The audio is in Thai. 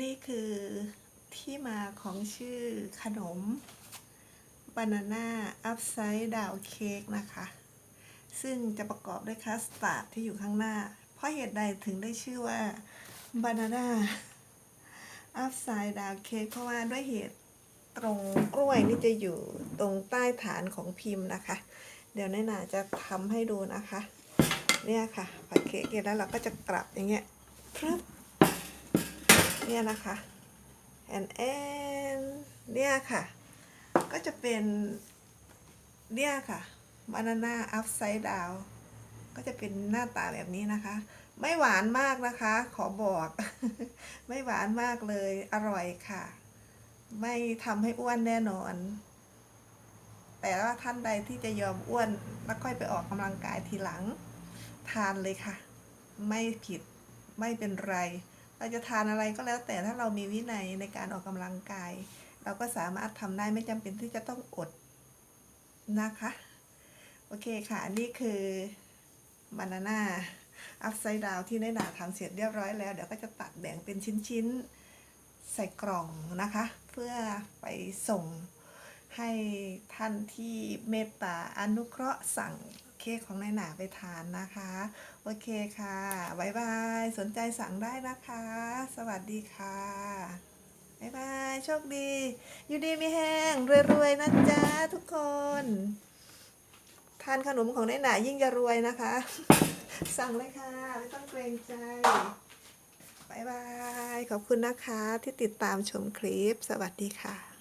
นี่คือที่มาของชื่อขนม Banana Upside Down Cake นะคะ ซึ่งจะประกอบด้วยคัสตาร์ดที่อยู่ข้างหน้า เพราะเหตุใดถึงได้ชื่อว่า Banana Upside Down Cake เพราะว่าด้วยเหตุตรงกล้วยนี่จะอยู่ตรงใต้ฐานของพิมพ์นะคะ เดี๋ยวน้อยหนาจะทำให้ดูนะคะ เนี่ยค่ะพอเค้กจแล้วเราก็จะกลับอย่างเงี้ยพรึบ เนี่ยนะคะแอนแอนเนี่ยค่ะ ก็จะเป็นเนี่ยค่ะบานาน่าอัพไซด์ดาวก็จะเป็นหน้าตาแบบนี้นะคะ ไม่หวานมากนะคะ ขอบอก ไม่หวานมากเลยอร่อยค่ะ ไม่ทำให้อ้วนแน่นอน แต่ว่าท่านใดที่จะยอมอ้วนแล้วค่อยไปออกกำลังกายทีหลัง ทานเลยค่ะ ไม่ผิดไม่เป็นไร เราจะทานอะไรก็แล้วแต่ถ้าเรามีวินัยในการออกกำลังกาย เราก็สามารถทำได้ไม่จำเป็นที่จะต้องอดนะคะ โอเคค่ะนี่คือบานาน่าอัพไซด์ดาวที่ได้หนาทำเสร็จเรียบร้อยแล้ว เดี๋ยวก็จะตัดแบ่งเป็นชิ้นๆ ใส่กล่องนะคะ เพื่อไปส่งให้ท่านที่เมตตาอนุเคราะห์สั่ง เค้กของนายหนาไปทานนะคะ โอเคค่ะบายบาย สนใจสั่งได้นะคะ สวัสดีค่ะบายบาย โชคดี อยู่ดีมีแห้ง รวยๆนะจ๊ะทุกคน ทานขนมของนายหนายิ่งจะรวยนะคะ สั่งเลยค่ะ ไม่ต้องเกรงใจบายบาย ขอบคุณนะคะที่ติดตามชมคลิป สวัสดีค่ะ